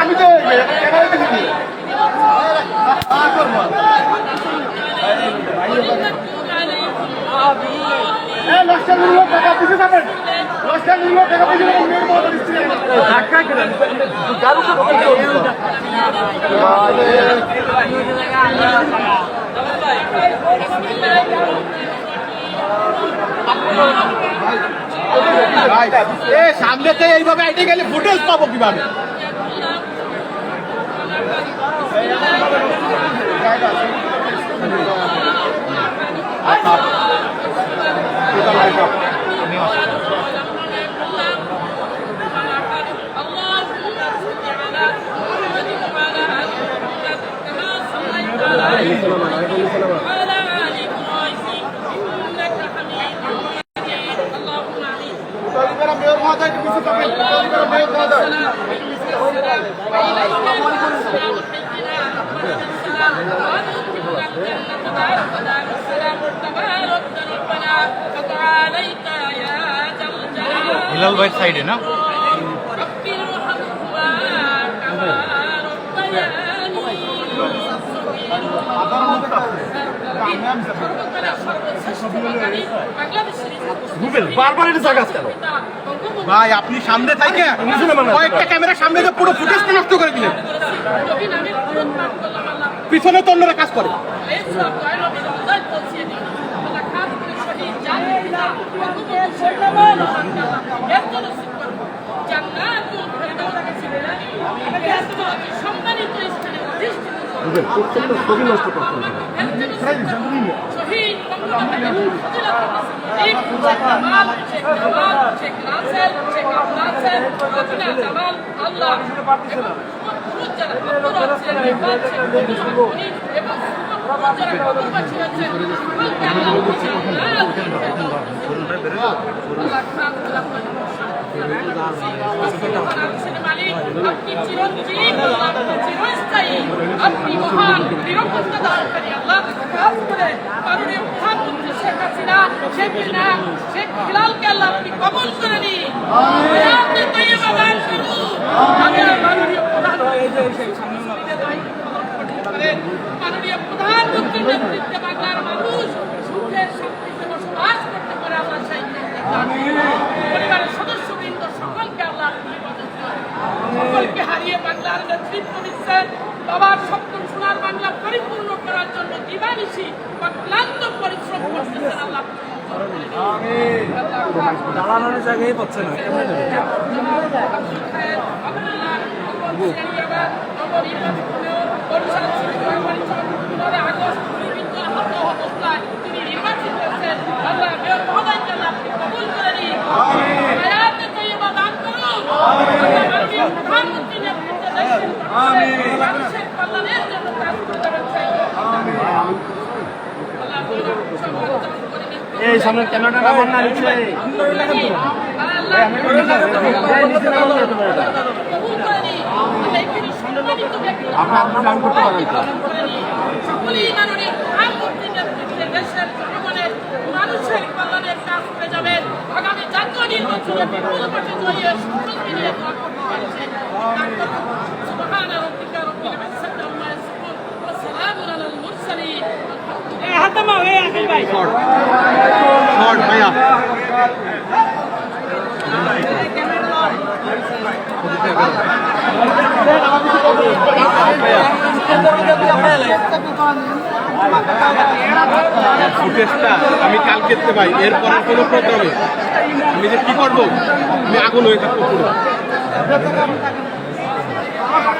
আমি তো টাকা পিছু যাবেন লস্কর নিলো টাকা পিছু যাবেন এ সামনেতে এইভাবে আইটে গেলে ফুটেজ পাবো কীভাবে? তলিবেরা হিলাল ভাইয়ের সাইডে না? বারবার এটা জায়গা কেন? ভাই, আপনি সামনে থাকে কয়েকটা ক্যামেরা সামনে যে পুরো ফুটেজটা নষ্ট করে দিলেন। পিছনে তো অন্যরা কাজ করে। আছেন সকলকে আল্লাহ বুঝে আল্লাহ খান আল্লাহ আপনি চিরঞ্জীব আপনি মহান নিরপত্তা দানকারী আল্লাহ খাস করে মাননীয় প্রধানমন্ত্রী শেখ হাসিনা শেখ শেখ হিলালকে আল্লাহ আপনি কবল করে নিন বা ক্লান্ত পরিশ্রম করতেছেন আল্লাহ। দালানোর জায়গায় পাচ্ছে না তিনি নির্বাচিত হয়েছেন আল্লাহ। মহোদয়কে আপনি কবুল করে নিন হায়াতে তৈবা দান করুন আল্লাহ মাননীয় প্রধানমন্ত্রী নেতৃত্বে দেশের মানুষের কল্যাণের জন্য কাজ করে যাবেন সেই আল্লাহ সম্মান দান করে দিন। এই সামনে ক্যামেরাটা আমার না নিচে আপনার দান করতে পারেন সকলেই মাননীয় প্রধানমন্ত্রীর নেতৃত্বে দেশের জনগণের মানুষের কল্যাণের কাজ করে যাবেন আগামী জাতীয় নির্বাচনে বিপুল ভোটে জয়ী সকলকে দোয়া করতে পারছে আমি কাল কেটতে পাই এরপরে কোনো প্রোগ্রামে আমি যে কি করব? আমি আগুন হয়ে থাকব পুরো।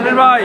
মনির ভাই।